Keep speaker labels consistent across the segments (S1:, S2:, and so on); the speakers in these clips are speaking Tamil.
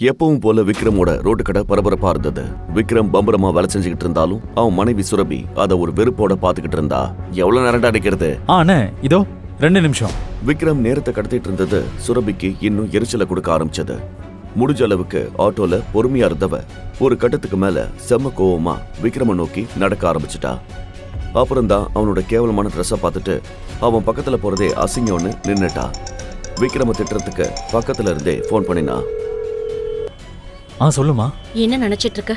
S1: எப்பவும் போல விக்ரமோட ரோட்டு கடை பரபரப்பா இருந்தது. விக்ரம் பம்பரமா வேலை செஞ்சுக்கிட்டு இருந்தாலும் அவன் மனைவி சுரபி அதை ஒரு வெறுப்போட பாத்துக்கிட்டு இருந்தா. எவ்வளவு நேரம்டா அடிக்கிறது
S2: ஆ அண்ணே இதோ ரெண்டு நிமிஷம்.
S1: விக்ரம் நேரத்தை கடத்திட்டு இருந்தது சுரபிக்கு இன்னும் எரிச்சலை கொடுக்க ஆரம்பிச்சது. முடிஞ்ச அளவுக்கு ஆட்டோல பொறுமையா இருந்தவ ஒரு கட்டத்துக்கு மேல செம்ம கோவமா விக்ரம நோக்கி நடக்க ஆரம்பிச்சிட்டா. அப்புறம் தான் அவனோட கேவலமான ட்ரெஸ்ஸை பார்த்துட்டு அவன் பக்கத்துல போறதே அசிங்கம்னு நின்னுட்டா. விக்ரம திட்டுறதுக்கு பக்கத்துல இருந்தே ஃபோன் பண்ணினா
S2: ஆ சொல்லுமா
S3: என்ன நினைச்சிட்டு இருக்க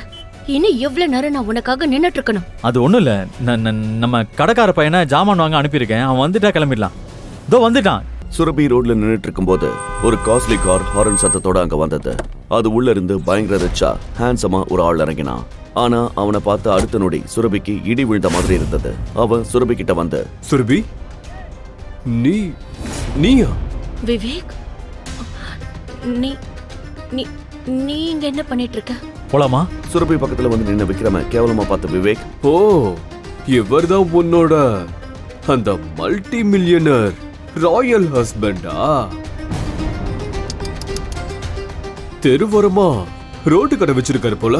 S3: இன்னும் எவ்வளவு நேரம் நான் உனக்காக நின்னுட்டு இருக்கணும்
S2: அது ஒன்றும் இல்லை. நம்ம கடைக்கார பையனை ஜாமான் வாங்க அனுப்பியிருக்கேன். அவன் வந்துட்டா கிளம்பிடலாம். இதோ வந்துட்டான்.
S1: சுரபி ரோட்ல நின்னுட்டு இருக்கும்போது ஒரு காஸ்ட்லி கார் ஹாரன் சத்தத்தோட அங்க வந்தது. அது உள்ள இருந்து பயங்கர ரிச்சா ஹேண்ட்ஸமா ஒரு ஆள் இறங்கினான். ஆனா அவனை பார்த்து அடுத்த நொடி சுரபிக்கு இடி விழுந்த மாதிரி இருந்தது. அவன் சுரபி கிட்ட வந்து
S4: சுரபி நீ நீயா?
S3: விவேக்? நீ நீ நீ இங்க என்ன பண்ணிட்டு இருக்க
S2: போலாமா?
S1: சுரபி பக்கத்துல வந்து நின்ன விக்ரம கேவலமா பார்த்த விவேக்
S4: ஓ இவர்தான் உன்னோட அந்த மல்டி மில்லியனர் ராயல் ஹஸ்பண்டா தெருவோரமா ரோட்டு கடை வச்சிருக்காரு போல.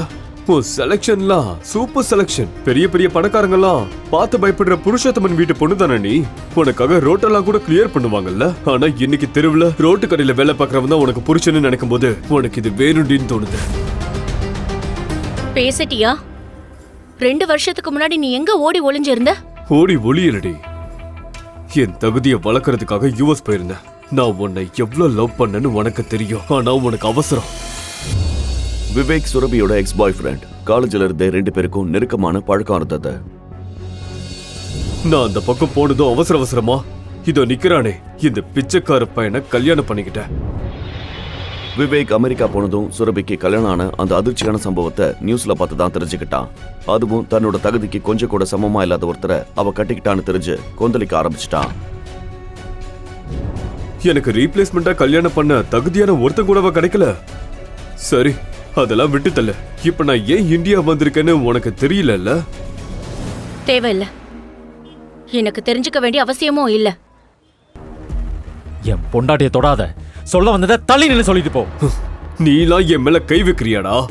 S4: உன் செலக்ஷன்லாம் சூப்பர் செலக்ஷன் பெரிய பெரிய பணக்காரங்கலாம் பார்த்து பயப்படுற புருஷோத்தமன் வீட்டு பொண்ணு தானே நீ? உனக்காக ரோட்டெல்லாம் கூட கிளியர் பண்ணுவாங்கல்ல? ஆனா இன்னைக்கு தெருவுல ரோட்டு கடையில வேலை பார்க்கறவன் தான் உனக்கு புருஷன்னு நினைக்கும் போது உனக்கு இது வேணும்டின்னு தோணுது.
S3: பேசிட்டியா? ரெண்டு வருஷத்துக்கு முன்னாடி நீ எங்க ஓடி ஒளிஞ்சிருந்த?
S4: ஓடி ஒளியலடி. என் தகுதியை வளர்க்கறதுக்காக யூஎஸ் போயிருந்தேன். நான் உன்னை எவ்வளவு லவ் பண்ணேன்னு உனக்கு தெரியும். ஆனா உனக்கு அவசரம்.
S1: விவேக் சுரபியோட எக்ஸ் பாய் ஃப்ரெண்ட் காலேஜ்ல இருந்தே ரெண்டு பேருக்கும் நெருக்கமான பழக்கம் இருந்தது.
S4: நான் அந்த பக்கம் போனதும் அவசர அவசரமா இதோ நிக்கிறானே இந்த பிச்சைக்கார பையனை கல்யாணம் பண்ணிக்கிட்டேன்.
S1: விவேக் அமெரிக்கா போனதும் சுரபிக்கு கல்யாணம் ஆன அந்த அதிர்ச்சியான சம்பவத்தை நியூஸ்ல பார்த்து தான் தெரிஞ்சுக்கிட்டான். அதுவும் தன்னோட தகுதிக்கு கொஞ்சம் கூட சமமா இல்லாத ஒருத்தரை அவ கட்டிக்கிட்டான்னு தெரிஞ்சு கொந்தளிக்க ஆரம்பிச்சிட்டான்.
S4: எனக்கு ரீப்ளேஸ்மெண்டா கல்யாணம் பண்ண தகுதியான ஒருத்தன் கூடவா கிடைக்கல. சரி அதெல்லாம் விட்டு தள்ள இப்ப நான் ஏன் இந்தியா வந்திருக்கேன்னு உனக்கு தெரியலல்ல?
S3: தேவையில்ல. எனக்கு தெரிஞ்சுக்க வேண்டிய அவசியமும் இல்ல.
S2: என் பொண்டாட்டியை தொடாத. சொல்ல வந்ததை தள்ளி நின்று சொல்லிட்டு போ.
S4: நீலாம் என் மேல கை வைக்கிறியாடா?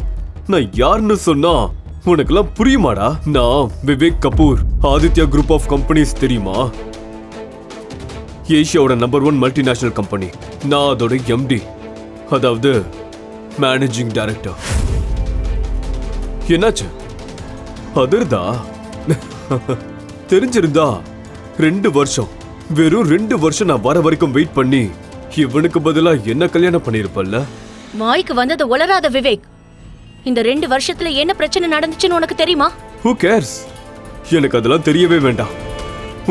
S4: நான் யாருன்னு சொன்னா உனக்கெல்லாம் புரியுமாடா? நான் Vivek Kapoor Aditya group of companies தெரியுமா? ஏஷியாவோட நம்பர் ஒன் மல்டிநேஷனல் கம்பெனி நான் அதோட எம்டி அதாவது மேனேஜிங் டைரக்டர் என்னாச்சு? அதிர்தா? தெரிஞ்சிருந்தா ரெண்டு வருஷம். வெறும் ரெண்டு வருஷம் நான் வர வரைக்கும் வெயிட் பண்ணி இவனுக்கு பதிலா என்ன கல்யாணம் பண்ணிருப்பல்ல
S3: வாய்க்கு வந்தது உளராத விவேக். இந்த ரெண்டு வருஷத்துல என்ன பிரச்சனை நடந்துச்சுன்னு உனக்கு தெரியுமா?
S4: ஹூ கேர்ஸ் எனக்கு அதெல்லாம் தெரியவே வேண்டாம்.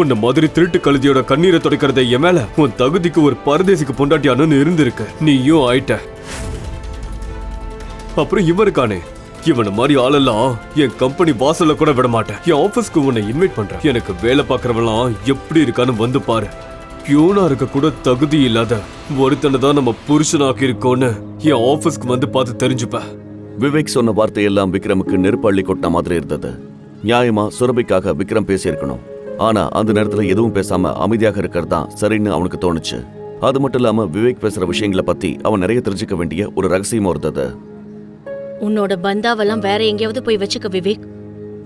S4: உன்ன மாதிரி திருட்டு கழுதியோட கண்ணீரை துடைக்கிறத என் மேல உன் தகுதிக்கு ஒரு பரதேசிக்கு பொண்டாட்டியானு இருந்திருக்க. நீயும் ஆயிட்ட. அப்புறம் இவன் இருக்கானே இவன மாதிரி ஆளெல்லாம் என் கம்பெனி வாசல்ல கூட விட மாட்டேன். என் ஆபீஸ்க்கு உன்னை இன்வைட் பண்றேன். எனக்கு வேலை பார்க்கறவெல்லாம் எப்படி இருக்கான்னு வந்து பாரு. பியூனா இருக்க கூட தகுதி இல்லாத ஒருத்தனை தான் நம்ம புருஷனாக்கி இருக்கோன்னு என் ஆபீஸ்க்கு வந்து பார்த்து தெரிஞ்சுப்ப
S1: விவேக் சொன்ன வார்த்தையெல்லாம் விக்ரமுக்கு நெருப்பு அள்ளி கொட்டின மாதிரி இருந்தது. நியாயமா சுரபிக்காக விக்ரம் பேசியிருக்கணும். ஆனா அந்த நேரத்துல எதுவும் பேசாம அமைதியாக இருக்கிறது தான் சரின்னு அவனுக்கு தோணுச்சு. அது மட்டும் இல்லாம விவேக் பேசுற விஷயங்களை பத்தி அவன் நிறைய தெரிஞ்சுக்க வேண்டிய ஒரு ரகசியமும் இருந்தது.
S3: உன்னோட பந்தாவெல்லாம் வேற எங்கேயாவது போய் வச்சுக்க விவேக்.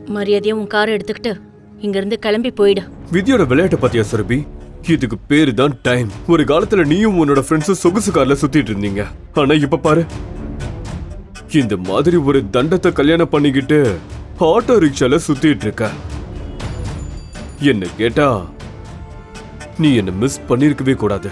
S3: மரியாதையா உன் காரை எடுத்துக்கிட்டு இங்கிருந்து கிளம்பி போயிடு.
S4: விதியோட விளையாட்டை பத்தியா சுரபி? இதுக்கு பேரு தான் டைம். ஒரு காலத்துல நீயும் உன்னோட ஃப்ரெண்ட்ஸும் சொகுசு கார்ல சுத்திட்டு இருந்தீங்க. ஆனா இப்ப பாரு. இந்த மாதிரி ஒரு தண்டத்தை கல்யாணம் பண்ணிக்கிட்டு ஆட்டோ ரிக்ஷால சுத்திட்டு இருக்க. என்ன கேட்டா நீ என்ன மிஸ் பண்ணிருக்கவே கூடாது.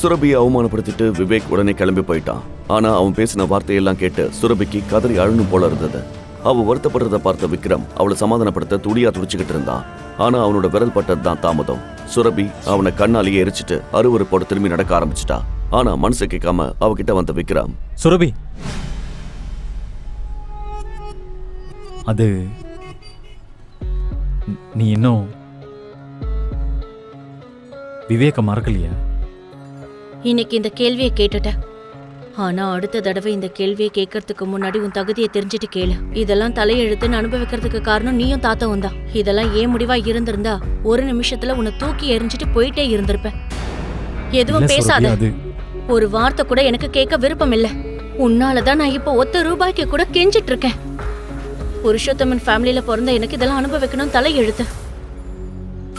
S1: சுரபியை அவமானப்படுத்திட்டு விவேக் உடனே கிளம்பி போயிட்டான். ஆனா அவன் பேசின வார்த்தையெல்லாம் கேட்டு சுரபிக்கு கதறி அழணும் போல இருந்தது. அவ வருத்தப்படுறத பார்த்த விக்ரம் அவளை சமாதானப்படுத்த துடியா துடிச்சுக்கிட்டு இருந்தான். ஆனா அவனோட விரல் பட்டது தான் தாமதம். சுரபி அவனை கண்ணாலேயே எரிச்சிட்டு அருவருப்போட திரும்பி நடக்க ஆரம்பிச்சிட்டா. ஆனா மனசு கேட்காம அவகிட்ட வந்த விக்ரம்
S2: சுரபி! அது நீ இன்னும் விவேக மறக்கலையா?
S3: இன்னைக்கு இந்த கேள்வியை கேட்டுட்ட. ஆனா அடுத்த தடவை இந்த கேள்வியை கேட்கறதுக்கு முன்னாடி உன் தகுதியை தெரிஞ்சுட்டு கேளு. இதெல்லாம் தலையெழுத்துன்னு அனுபவிக்கிறதுக்கு காரணம் நீயும் தாத்தாவும் தான். இதெல்லாம் ஏன் முடிவா இருந்திருந்தா ஒரு நிமிஷத்துல உன்னை தூக்கி எறிஞ்சிட்டு போயிட்டே இருந்திருப்ப. எதுவும் பேசாத. ஒரு வார்த்தை கூட எனக்கு கேட்க விருப்பம் இல்ல. உன்னாலதான் நான் இப்ப ஒத்த ரூபாய்க்கு கூட கெஞ்சிட்டு இருக்கேன். புருஷோத்தமன் ஃபேமிலியில பிறந்த எனக்கு இதெல்லாம் அனுபவிக்கணும் தலை எழுத்து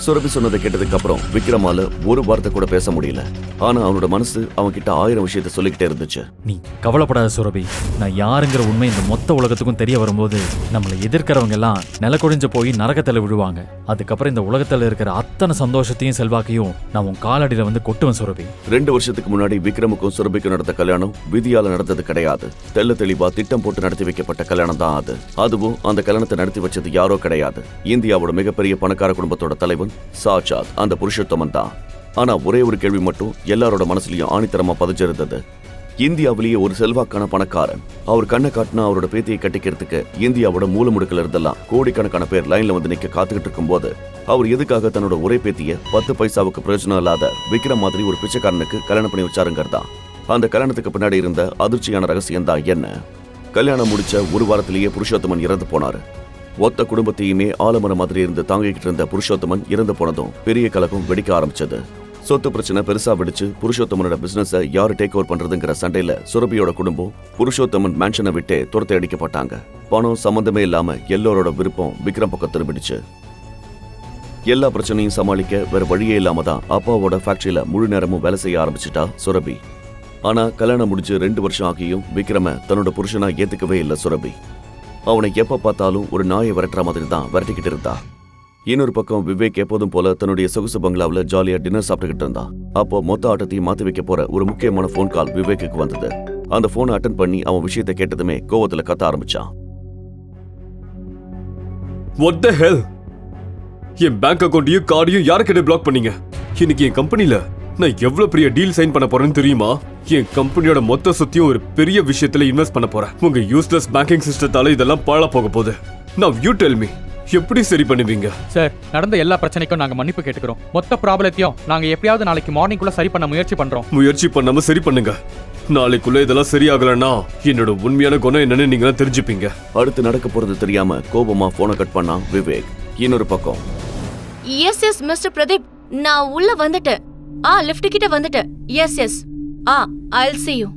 S1: சுரபி சொன்னதை கேட்டதுக்கு அப்புறம் விக்ரமால ஒரு வார்த்தை கூட பேச முடியல. ஆனா அவனோட மனசு அவன் கிட்ட ஆயிரம் விஷயத்த சொல்லிக்கிட்டே இருந்துச்சு.
S2: நீ கவலைப்படாத சுரபி. நான் யாருங்கிற உண்மை இந்த மொத்த உலகத்துக்கும் தெரிய வரும்போது நம்மளை எதிர்க்கிறவங்க எல்லாம் நிலக்குடிஞ்சு போய் நரகத்துல விழுவாங்க. அதுக்கப்புறம் இந்த உலகத்துல இருக்கிற அத்தனை சந்தோஷத்தையும் செல்வாக்கையும் நான் உன் காலடியில வந்து கொட்டுவேன் சுரபி.
S1: ரெண்டு வருஷத்துக்கு முன்னாடி விக்ரமுக்கும் சுரபிக்கும் நடந்த கல்யாணம் விதியால நடந்தது கிடையாது. தெள்ள தெளிவா திட்டம் போட்டு நடத்தி வைக்கப்பட்ட கல்யாணம் தான் அது. அதுவும் அந்த கல்யாணத்தை நடத்தி வச்சது யாரோ கிடையாது. இந்தியாவோட மிகப்பெரிய பணக்கார குடும்பத்தோட தலைவன் சாட்சாத் அந்த புருஷோத்தமன் தான். ஆனா ஒரே ஒரு கேள்வி மட்டும் எல்லாரோட மனசுலயும் ஆணித்தரமா பதிஞ்சிருந்தது. இந்தியாவிலேயே ஒரு செல்வாக்கான பணக்காரன். அவர் கண்ணை காட்டினா அவரோட பேத்தியை கட்டிக்கிறதுக்கு இந்தியாவோட மூல முடுக்கல இருந்தெல்லாம் கோடிக்கணக்கான பேர் லைன்ல வந்து நிக்க காத்துக்கிட்டு இருக்கும்போது அவர் எதுக்காக தன்னோட ஒரே பேத்திய பத்து பைசாவுக்கு பிரயோஜனம் இல்லாத விக்ரம் மாதிரி ஒரு பிச்சைக்காரனுக்கு கல்யாணம் பண்ணி வச்சாருங்கிறதா அந்த கல்யாணத்துக்கு பின்னாடி இருந்த அதிர்ச்சியான ரகசியம் தான் என்ன? கல்யாணம் முடிச்ச ஒரு வாரத்திலேயே புருஷோத்தமன் இறந்து போனாரு. ஒத்த குடும்பத்தையுமே ஆலமர மாதிரி இருந்து தாங்கிக்கிட்டு இருந்த புருஷோத்தமன் இறந்து போனதும் பெரிய கலகம் வெடிக்க ஆரம்பிச்சது. சொத்து பிரச்சனை பெருசா வெடிச்சு புருஷோத்தமனோட பிசினஸ யாரு டேக் ஓவர் பண்றதுங்கிற சண்டையில சுரபியோட குடும்பம் புருஷோத்தமன் மேன்ஷனை விட்டு துரத்தை அடிக்கப்பட்டாங்க. பணம் சம்பந்தமே இல்லாம எல்லோரோட விருப்பம் விக்ரம் பக்கம் திரும்பிடுச்சு. எல்லா பிரச்சனையும் சமாளிக்க வேற வழியே இல்லாம தான் அப்பாவோட ஃபேக்டரியில முழு நேரமும் வேலை செய்ய ஆரம்பிச்சிட்டா சுரபி. ஆனா கல்யாணம் முடிஞ்சு ரெண்டு வருஷம் ஆகியும் விக்ரம தன்னோட புருஷனா ஏத்துக்கவே இல்லை சுரபி. அவனை எப்ப பார்த்தாலும் ஒரு நாயை விரட்டுற மாதிரி தான் விரட்டிக்கிட்டு இருந்தா. இன்னொரு பக்கம் விவேக் எப்போதும் போல தன்னுடைய சொகுசு பங்களாவில் ஜாலியா டின்னர் சாப்பிட்டுக்கிட்டு இருந்தான் அப்போ மொத்த ஆட்டத்தையும் மாத்தி வைக்க போற ஒரு முக்கியமான ஃபோன் கால் விவேக்குக்கு வந்தது. அந்த போனை அட்டன் பண்ணி அவன் விஷயத்தை கேட்டதுமே கோவத்துல கத்த ஆரம்பிச்சான்.
S4: What த ஹெல் என் பேங்க் அக்கௌண்ட்டையும் கார்டையும் யாருக்கிட்ட பிளாக் பண்ணீங்க? இன்னைக்கு என் கம்பெனியில் நான் எவ்வளவு பெரிய டீல் சைன் பண்ண போறேன்னு தெரியுமா? என் கம்பெனியோட மொத்த சொத்தையும் ஒரு பெரிய விஷயத்துல இன்வெஸ்ட் பண்ண போறேன். உங்க யூஸ்லெஸ் பேங்கிங் சிஸ்டத்தால இதெல்லாம் பாழா போக போகுது. நான் யூ டெல் மீ எப்படி சரி பண்ணுவீங்க?
S5: சார் நடந்த எல்லா பிரச்சனைக்கும் நாங்க மன்னிப்பு கேட்டுக்கிறோம். மொத்த ப்ராப்ளத்தையும் நாங்க எப்படியாவது நாளைக்கு மார்னிங்குள்ள சரி பண்ண முயற்சி பண்றோம்.
S4: முயற்சி பண்ணாம சரி பண்ணுங்க. நாளைக்குள்ள இதெல்லாம் சரியாகலன்னா என்னோட உண்மையான குணம் என்னன்னு நீங்க தெரிஞ்சுப்பீங்க.
S1: அடுத்து நடக்க போறது தெரியாம கோபமா போனை கட் பண்ணான் விவேக். இன்னொரு பக்கம்.
S3: Yes yes mister Pradeep. நான் உள்ள வந்துட்டேன். ஆ லிஃப்ட் கிட்ட வந்துட்டேன். Yes yes ah I'll see you.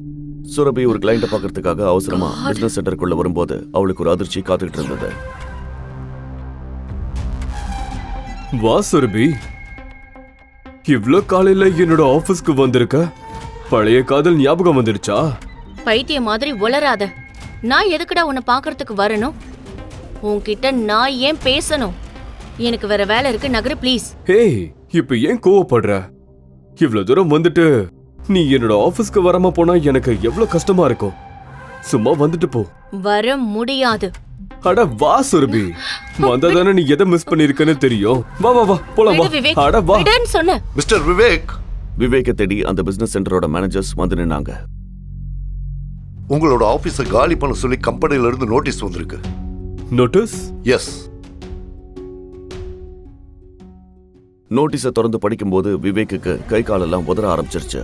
S1: Surabhi ஒரு கிளைண்ட பாக்குறதுக்காக அவசரமா பிசினஸ் சென்டருக்குள்ள வரும்போது அவளுக்கு ஒரு அதிர்ச்சி காத்துக்கிட்டு இருந்தது.
S4: வா சுரபி. இவ்ளோ காலையில என்னோட ஆபீஸ்க்கு வந்திருக்க? பழைய காதல் ஞாபகம் வந்துடுச்சா?
S3: பைத்திய மாதிரி உளராத நான் எதுக்குடா உன்னை பார்க்கறதுக்கு வரணும்? உன்கிட்ட நான் ஏன் பேசணும்? எனக்கு வேற வேலை இருக்கு நகரு ப்ளீஸ்
S4: ஹேய் இப்ப ஏன் கோவப்படுற? இவ்ளோ தூரம் வந்துட்டு நீ என்னோட ஆபீஸ்க்கு வராம போனா எனக்கு எவ்வளவு கஷ்டமா இருக்கும். சும்மா வந்துட்டு போ.
S3: வர முடியாது.
S4: அட வா சுரபி. வந்தா தானே நீ எதை மிஸ் பண்ணிருக்கன்னு தெரியும். வா வா வா போலாம்
S3: விவேக்.
S4: வா அட வா.
S3: விடுன்னு சொன்னேன்
S6: மிஸ்டர் விவேக்.
S1: விவேக்கை தேடி அந்த பிசினஸ் சென்டரோட மேனேஜர்ஸ் வந்து நின்னாங்க.
S6: உங்களோட ஆபீஸை காலி பண்ண சொல்லி கம்பெனில இருந்து நோட்டீஸ் வந்திருக்கு.
S4: நோட்டீஸ்
S6: எஸ்
S1: நோட்டீஸை திறந்து படிக்கும்போது விவேக்குக்கு கை காலெல்லாம் உதற ஆரம்பிச்சிருச்சு.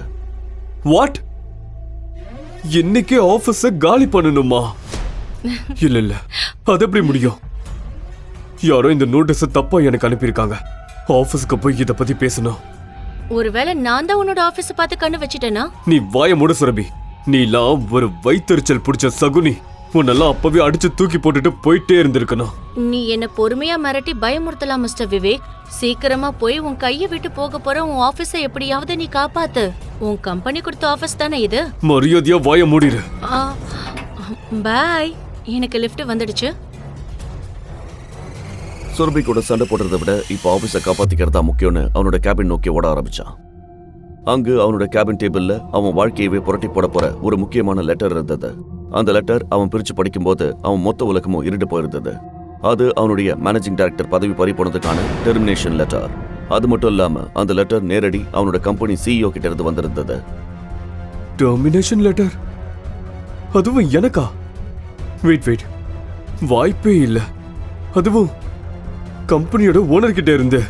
S4: வாட் இன்னைக்கே ஆபீஸ காலி பண்ணணுமா? இல்ல இல்ல. அது எப்படி முடியும்? யாரோ இந்த நோட்டீஸ தப்பா எனக்கு அனுப்பியிருக்காங்க. ஆபீஸ்க்கு போய் இத பத்தி பேசணும்.
S3: ஒருவேளை நான் தான் உன்னோட ஆபீஸ பார்த்து கண்ணு வச்சிட்டேனா?
S4: நீ வாய மூட சுரபி. நீலாம் ஒரு வைத்தறிச்சல் பிடிச்ச சகுனி. உன்னெல்லாம் அப்பவே அடிச்சு தூக்கி போட்டுட்டு போயிட்டே இருந்திருக்கணும்.
S3: நீ என்ன பொறுமையா மிரட்டி பயமுறுத்தலாம் மிஸ்டர் விவேக். சீக்கிரமா போய் உன் கைய விட்டு போக போற உன் ஆபீஸை எப்படியாவது நீ காப்பாத்து. உன் கம்பெனி கொடுத்த ஆபீஸ் தானே இது?
S4: மரியாதையா வாய மூடிடு
S3: பாய். எனக்கு லிஃப்ட் வந்துடுச்சு.
S1: சுரபி கூட சண்டை போடுறதை விட இப்போ ஆபீஸை காப்பாத்திக்கிறதா முக்கியம்னு அவனோட கேபின் நோக்கி ஓட ஆரம்பிச்சான். அங்கு அவனோட கேபின் டேபிள்ல அவன் வாழ்க்கையவே புரட்டி போட போற ஒரு முக்கியமான லெட்டர் இருந்தது. அந்த லெட்டர் அவன் பிரிச்சு படிக்கும்போது அவன் மொத்த உலகமும் இருண்டு போயிருந்தது. அது அவனுடைய மேனேஜிங் டைரக்டர் பதவி பறி போனதுக்கான டெர்மினேஷன் லெட்டர் அது மட்டும் இல்லாம அந்த லெட்டர் நேரடி அவனோட கம்பெனி சிஇஓ கிட்ட இருந்து வந்திருந்தது.
S4: டெர்மினேஷன் லெட்டர் அதுவும் எனக்கா? வெயிட் வெயிட் வாய்ப்பே இல்ல. அதுவும் கம்பெனியோட ஓனர் கிட்ட இருந்து.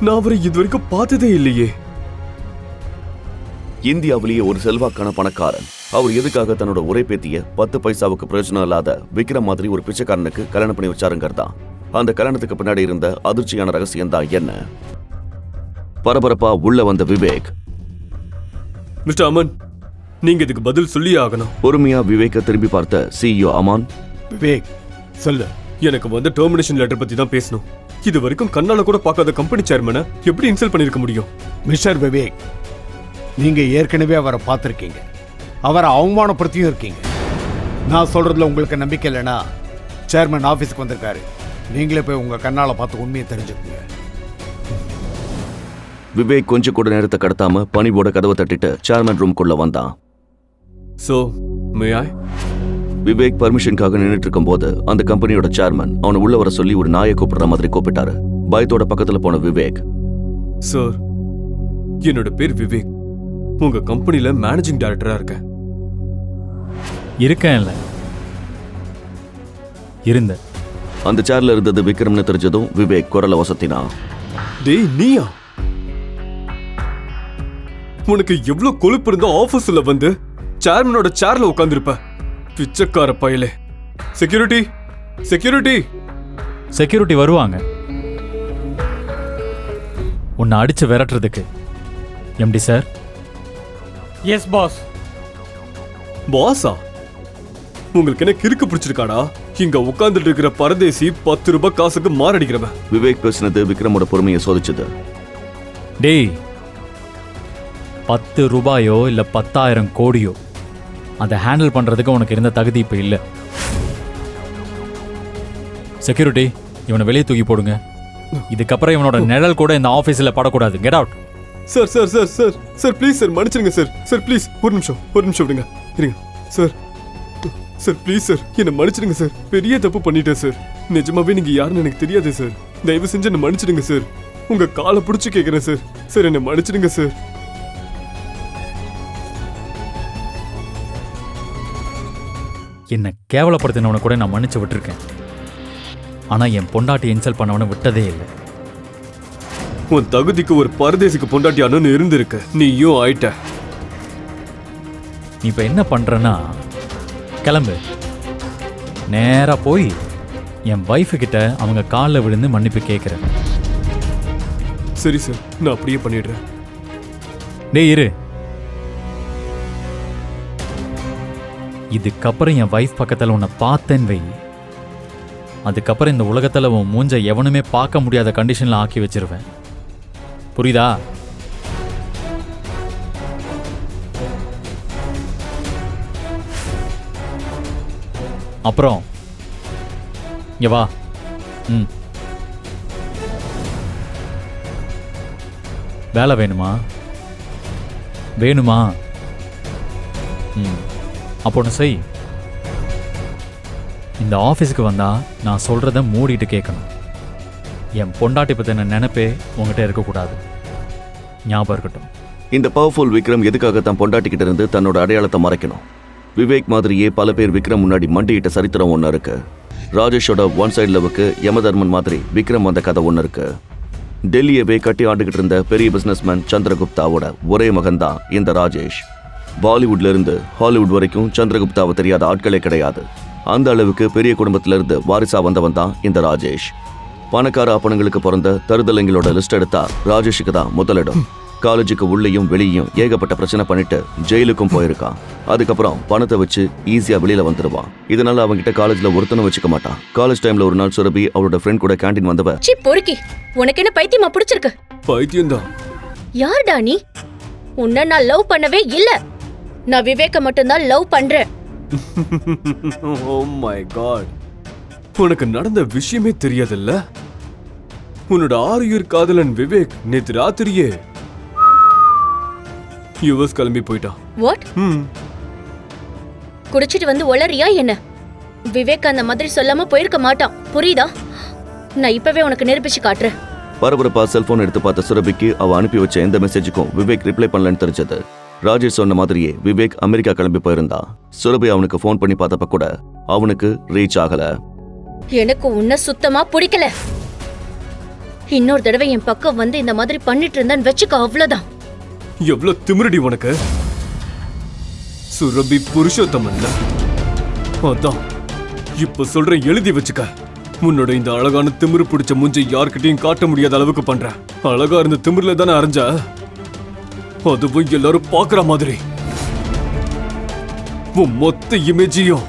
S4: நான் அவரை இதுவரைக்கும் பார்த்ததே இல்லையே.
S1: இந்தியாவிலேயே ஒரு செல்வாக்கான பணக்காரன். அவர் எதுக்காக தன்னோட ஒரே பேத்திய பத்து பைசாவுக்கு பிரயோஜனம் இல்லாத விக்ரம் மாதிரி ஒரு பிச்சைக்காரனுக்கு கல்யாணம் பண்ணி வச்சாருங்கிறதா? அந்த கல்யாணத்துக்கு பின்னாடி இருந்த அதிர்ச்சியான ரகசியம் தான் என்ன? பரபரப்பா உள்ள வந்த விவேக்.
S4: மிஸ்டர் அமன் நீங்க இதுக்கு பதில் சொல்லியே ஆகணும்.
S1: பொறுமையா விவேக்க திரும்பி பார்த்த சிஇஓ அமான்.
S7: விவேக் சொல்லு.
S4: எனக்கு வந்த டெர்மினேஷன் லெட்டர் பத்தி தான் பேசணும். இது வரைக்கும் கண்ணால கூட பார்க்காத கம்பெனி சேர்மனை எப்படி இன்சல்ட் பண்ணிருக்க முடியும்?
S7: மிஸ்டர் விவேக் நீங்க ஏற்கனவே அவரை பார்த்துருக்கீங்க. அவரை அவமானப்படுத்தியும் இருக்கீங்க. நான் சொல்றதுல உங்களுக்கு நம்பிக்கை இல்லைன்னா சேர்மன் ஆஃபீஸ்க்கு வந்திருக்காரு. நீங்களே போய் உங்க கண்ணால பார்த்து உண்மையை தெரிஞ்சுக்கோங்க.
S1: விவேக் கொஞ்சம் கூட நேரத்தை கடத்தாம பணிவோட கதவை தட்டிட்டு சேர்மன் ரூம்குள்ள வந்தான்.
S4: சோ மே ஐ
S1: விவேக் பர்மிஷனுக்காக நின்னுட்டு இருக்கும்போது அந்த கம்பெனியோட சேர்மன் அவனை உள்ள வர சொல்லி ஒரு நாயை கூப்பிடுற மாதிரி கூப்பிட்டாரு. பயத்தோட பக்கத்துல போன விவேக்.
S4: சார் என்னோட பேர் விவேக். உங்க கம்பெனில மேனேஜிங் டைரக்டரா இருக்கேன்.
S2: இருக்கேன்ல. இருந்த
S1: அந்த சேர்ல இருந்தது விக்ரம்னு தெரிஞ்சதும் விவேக் குரலை வசத்தினான்
S4: டேய் நீயா? உனக்கு எவ்வளவு கொழுப்பு இருந்தா ஆபீஸ்ல வந்து சேர்மனோட சேர்ல உட்கார்ந்திருப்ப. பிச்சைக்கார பயலே. செக்யூரிட்டி செக்யூரிட்டி
S2: செக்யூரிட்டி வருவாங்க. உன்னை அடிச்சு விரட்டுறதுக்கு. எம்டி சார்
S5: எஸ் பாஸ்
S4: பாஸா உங்களுக்கு என்ன கிறுக்கு பிடிச்சிருக்காடா? இங்க உட்கார்ந்துட்டு இருக்கிற பரதேசி பத்து ரூபாய் காசுக்கு மாரடிக்கிறவன்.
S1: விவேக் பேசினது விக்ரமோட பொறுமையை சோதிச்சது.
S2: டேய் பத்து ரூபாயோ இல்ல பத்தாயிரம் கோடியோ அதை ஹேண்டில் பண்றதுக்கு உனக்கு இருந்த தகுதி இப்ப இல்ல. செக்யூரிட்டி இவனை வெளியே தூக்கி போடுங்க. இதுக்கப்புறம் இவனோட நிழல் கூட இந்த ஆபீஸ்ல படக்கூடாது. Get out
S4: sir sir sir sir sir please sir மன்னிச்சிருங்க சார் சார் ப்ளீஸ் ஒரு நிமிஷம் ஒரு நிமிஷம் விடுங்க. இருங்க. சார் சார் ப்ளீஸ் சார் என்னை மன்னிச்சிடுங்க சார் பெரிய தப்பு பண்ணிட்டேன் சார் நிஜமாவே நீங்க யாருன்னு எனக்கு தெரியாது சார் தயவு செஞ்சு என்னை மன்னிச்சிடுங்க சார் உங்க காலை பிடிச்சி கேட்குறேன் சார் சார் என்னை மன்னிச்சிடுங்க சார்
S2: என்னை கேவலப்படுத்தினவனை கூட நான் மன்னிச்சு விட்டுருக்கேன். ஆனா என் பொண்டாட்டி இன்சல்ட் பண்ணவனை விட்டதே இல்லை.
S4: உன் தகுதிக்கு ஒரு பரதேசிக்கு பொண்டாட்டி அண்ணன் இருந்திருக்கு. நீயும் ஆயிட்ட.
S2: நீ இப்போ என்ன பண்றேன்னா கிளம்பு. நேரா போய் என் வைஃபு கிட்ட அவங்க காலில் விழுந்து மன்னிப்பு கேட்குறேன்
S4: சரி சார் நான் அப்படியே பண்ணிடுறேன்.
S2: டேய் இரு. இதுக்கப்புறம் என் வைஃப் பக்கத்தில் உன்னை பார்த்தேன்னு வை. அதுக்கப்புறம் இந்த உலகத்தில் உன் மூஞ்ச எவனுமே பார்க்க முடியாத கண்டிஷனில் ஆக்கி வச்சிருவேன். புரியுதா? அப்புறம் இங்கே வா. ம். வேலை வேணுமா? வேணுமா? ம். அப்போ ஒன்று செய். இந்த ஆஃபீஸுக்கு வந்தா நான் சொல்கிறத மூடிட்டு கேட்கணும் என் பொண்டாட்டி பற்றின நினைப்பே உங்ககிட்ட இருக்கக்கூடாது. ஞாபகம் இருக்கட்டும்.
S1: இந்த பவர்ஃபுல் விக்ரம் எதுக்காக தன் பொண்டாட்டிக்கிட்ட இருந்து தன்னோட அடையாளத்தை மறைக்கணும்? விவேக் மாதிரியே பல பேர் விக்ரம் முன்னாடி மண்டியிட்ட சரித்திரம் ஒன்று இருக்கு. ராஜேஷோட ஒன் சைட் லவுக்கு யமதர்மன் மாதிரி விக்ரம் வந்த கதை ஒன்று இருக்கு. டெல்லியவே கட்டி ஆண்டுகிட்டு இருந்த பெரிய பிஸ்னஸ்மேன் சந்திரகுப்தாவோட ஒரே மகன்தான் இந்த ராஜேஷ். பாலிவுட்ல இருந்து ஹாலிவுட் வரைக்கும் சந்திரகுப்தாவை தெரியாத ஆட்களே கிடையாது. அந்த அளவுக்கு பெரிய குடும்பத்திலிருந்து வாரிசா வந்தவன் தான் இந்த ராஜேஷ். பணக்கார அப்பனங்களுக்கு பிறந்த தருதலைங்களோட லிஸ்ட் எடுத்தா ராஜேஷுக்கு தான் முதலிடம். காலேஜுக்கு உள்ளேயும் வெளியும் ஏகப்பட்ட பிரச்சனை பண்ணிட்டு ஜெயிலுக்கும் போயிருக்கான். அதுக்கப்புறம் பணத்தை வச்சு ஈஸியா வெளியில வந்துடுவான் இதனால அவன்கிட்ட காலேஜ்ல ஒருத்தனும் வச்சுக்க மாட்டான். காலேஜ் டைம்ல ஒரு நாள் சுரபி அவளோட ஃப்ரெண்ட் கூட கேண்டீன் வந்தவ
S3: சி பொறுக்கி. உனக்கு என்ன பைத்தியமா பிடிச்சிருக்கு?
S4: பைத்தியம்தான்.
S3: யார்டா நீ? உன்னை நான் லவ் பண்ணவே இல்ல. நான் விவேக்க மட்டும்தான் லவ் பண்றேன்.
S4: ஓ மை காட் உனக்கு நடந்த விஷயமே தெரியாதுல்ல? உன்னோட ஆறுயிர் காதலன் விவேக் நேத்து ராத்திரியே யுஎஸ் கிளம்பி போயிட்டான்
S3: வாட்
S4: ம்.
S3: குடிச்சிட்டு வந்து ஒளறியா என்ன? விவேக் அந்த மாதிரி சொல்லாம போயிருக்க மாட்டான். புரியுதா? நான் இப்பவே உனக்கு நிரூபிச்சு காட்டுறேன்.
S1: பரபரப்பா செல்போன் எடுத்து பார்த்த சுரபிக்கு அவ அனுப்பி வச்ச எந்த மெசேஜுக்கும் விவேக் ரிப்ளை பண்ணலன்னு தெரிஞ்சது. ராஜேஷ் சொன்ன மாதிரியே விவேக் அமெரிக்கா கிளம்பி போயிருந்தா. சுரபி அவனுக்கு ஃபோன் பண்ணி பார்த்தப்ப கூட அவனுக்கு ரீச் ஆகல.
S3: எனக்கு உன்னை சுத்தமா பிடிக்கல. இன்னொரு தடவை என் பக்கம் வந்து இந்த மாதிரி பண்ணிட்டு இருந்தான்னு வச்சுக்க அவ்வளவுதான்.
S4: எவ்வளோ திமிரடி உனக்கு? சுரபி புருஷோத்தமன்ல அதான். இப்ப சொல்றேன் எழுதி வச்சுக்க. உன்னோட இந்த அழகான திமிரு பிடிச்ச மூஞ்சை யார்கிட்டயும் காட்ட முடியாத அளவுக்கு பண்ற. அழகா இருந்த திமிர்ல தானே அரைஞ்ச? அதுவும் எல்லாரும் பாக்குற மாதிரி. உன் மொத்த இமேஜையும்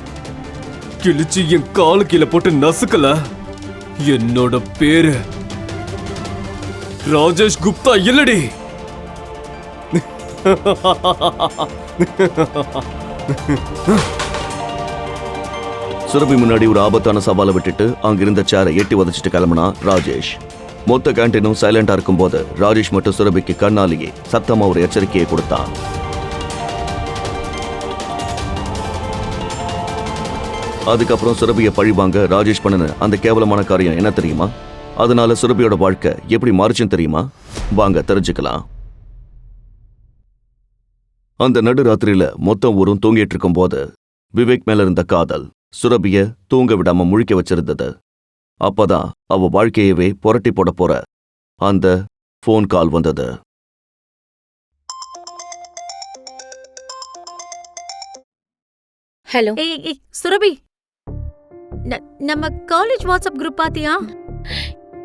S4: கிழிச்சு என் காலு கீழே போட்டு நசுக்கல. என்னோட பேரு ராஜேஷ் குப்தா இல்லடி.
S1: சுரபி முன்னாடி ஒரு ஆபத்தான சவாலை விட்டுட்டு அங்கிருந்த சேரை எட்டி உதச்சிட்டு கிளம்புனா ராஜேஷ். மொத்த கேண்டீனும் சைலண்டா இருக்கும்போது ராஜேஷ் மட்டும் சுரபிக்கு கண்ணாலேயே சத்தமா ஒரு எச்சரிக்கையை கொடுத்தான். அதுக்கப்புறம் சுரபியை பழிவாங்க ராஜேஷ் பண்ணின அந்த கேவலமான காரியம் என்ன தெரியுமா? அதனால சுரபியோட வாழ்க்கை எப்படி மாறுச்சுன்னு தெரியுமா? வாங்க தெரிஞ்சுக்கலாம். அந்த நடுராத்திரியில மொத்தம் ஊரும் தூங்கிட்டு இருக்கும்போது விவேக் மேல இருந்த காதல் சுரபிய தூங்க விடாம முழிக்க வச்சிருந்தது. அப்பதான் அவ வாழ்க்கையவே புரட்டி போட போற அந்த ஃபோன் கால் வந்தது.
S3: ஹலோ.
S8: ஏய் ஏய் சுரபி. ந- நம்ம காலேஜ் வாட்ஸ்அப் குரூப் பாத்தியா?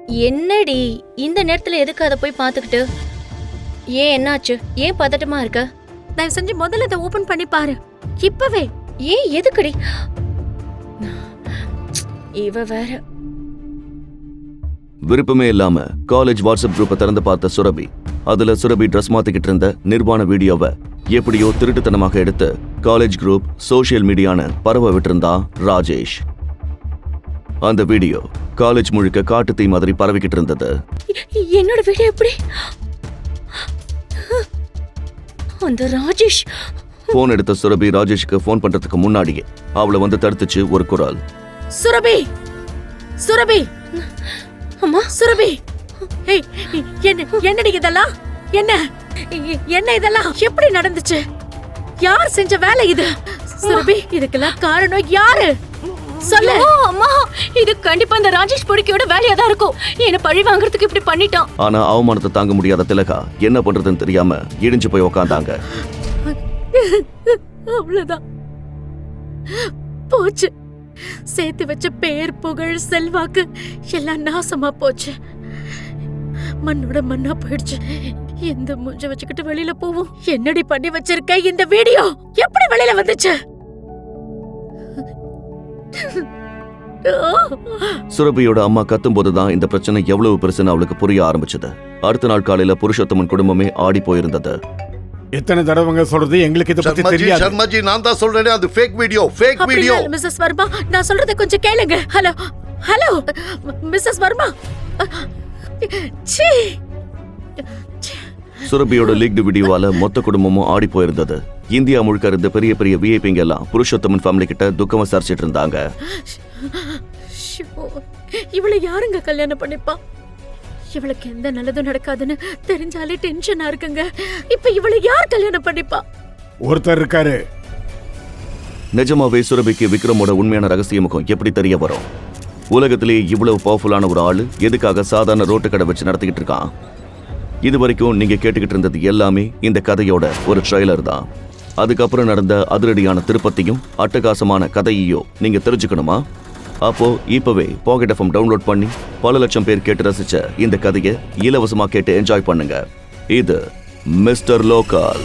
S3: என்னடி இந்த நேரத்துல எதுக்கு அதை போய் பார்த்துக்கிட்டு ஏன் என்னாச்சு? ஏன் பதட்டமா இருக்க?
S8: தயவு செஞ்சு முதல்ல இதை ஓபன் பண்ணி பாரு. இப்பவே.
S3: ஏன் எதுக்குடி? இவ வேற.
S1: விருப்பமே இல்லாம காலேஜ் வாட்ஸ்அப் குரூப்பை திறந்து பார்த்த சுரபி அதுல சுரபி ட்ரெஸ் மாத்திக்கிட்டு இருந்த நிர்வாண வீடியோவை எப்படியோ திருட்டுத்தனமாக எடுத்து காலேஜ் குரூப் சோஷியல் மீடியான பரவ விட்டிருந்தான் ராஜேஷ். அந்த வீடியோ காலேஜ் முழுக்க காட்டு தீ மாதிரி பரவிக்கிட்டு இருந்தது.
S3: என்னோட வீடியோ எப்படி? அந்த ராஜேஷ்?
S1: போன் எடுத்த சுரபி ராஜேஷ்க்கு ஃபோன் பண்றதுக்கு முன்னாடியே. அவளை வந்து தடுத்துச்சு ஒரு குரல்.
S8: சுரபி! சுரபி!
S3: அம்மா?
S8: சுரபி! ஏய் என்ன என்னடி இதெல்லாம்? என்ன? என்ன இதெல்லாம்? எப்படி நடந்துச்சு? யார் செஞ்ச வேலை இது? சுரபி இதுக்கெல்லாம் காரணம் யாரு? சொல்லு.
S3: அம்மா இது கண்டிப்பா இந்த ராஜேஷ் பொறுக்கியோட வேலையா தான் இருக்கும். என்ன பழி வாங்குறதுக்கு இப்படி பண்ணிட்டான்.
S1: ஆனா அவமானத்தை தாங்க முடியாத திலகா என்ன பண்றதுன்னு தெரியாம இடிஞ்சு போய் உக்காந்தாங்க.
S8: அவ்வளவுதான். போச்சு. சேர்த்து வச்ச பேர் புகழ் செல்வாக்கு எல்லாம் நாசமா போச்சு. மண்ணோட மண்ணா போயிடுச்சு. எந்த மூஞ்ச வச்சுக்கிட்டு வெளியில போவோம்? என்னடி பண்ணி வச்சிருக்க இந்த வீடியோ? எப்படி வெளியில வந்துச்சு?
S1: சுரபியோட அம்மா கத்தும்போது தான் இந்த பிரச்சனை எவ்வளவு பெருசுன்னு அவளுக்கு புரிய ஆரம்பிச்சது. அடுத்த நாள் காலையில புருஷோத்தமன் குடும்பமே ஆடி போயிருந்தது.
S7: எத்தனை தடவைங்க சொல்றது? எங்களுக்கு இதை பத்தி தெரியாது.
S6: சர்மாஜி நான் தான் சொல்றேனே அது fake video fake video
S8: missus Varma நான் சொல்றத கொஞ்சம் கேளுங்க. Hello hello missus Varma. சீ.
S1: சுரபியோட லீக்டு வீடியோவால மொத்த குடும்பமும் ஆடி போயிருந்தது. இந்தியா முழுக்க இருந்த பெரிய பெரிய விஐபிங்க எல்லாம் புருஷோத்தமன் ஃபேமிலி கிட்ட துக்கம் விசாரிச்சிட்டு இருந்தாங்க.
S8: இவளை யாருங்க கல்யாணம் பண்ணிப்பா? இவளுக்கு எந்த நல்லதும் நடக்காதுன்னு தெரிஞ்சாலே டென்ஷனா இருக்குங்க. இப்ப இவளை யார் கல்யாணம் பண்ணிப்பா?
S7: ஒருத்தர் இருக்காரு.
S1: நிஜமாவே சுரபிக்கு விக்ரமோட உண்மையான ரகசிய முகம் எப்படி தெரிய வரும்? உலகத்திலேயே இவ்வளவு பவர்ஃபுல்லான ஒரு ஆளு எதுக்காக சாதாரண ரோட்டு கடை வச்சு நடத்திக்கிட்டு இருக்கான்? இது வரைக்கும் நீங்க கேட்டுக்கிட்டு இருந்தது எல்லாமே இந்த கதையோட ஒரு ட்ரெய்லர் தான். அதுக்கப்புறம் நடந்த அதிரடியான திருப்பத்தையும் அட்டகாசமான கதையையோ நீங்க தெரிஞ்சுக்கணுமா? அப்போ இப்பவே பாக்கெட் எஃப்எம் டவுன்லோட் பண்ணி பல லட்சம் பேர் கேட்டு ரசிச்ச இந்த கதையை இலவசமா கேட்டு என்ஜாய் பண்ணுங்க. இது மிஸ்டர் லோகால்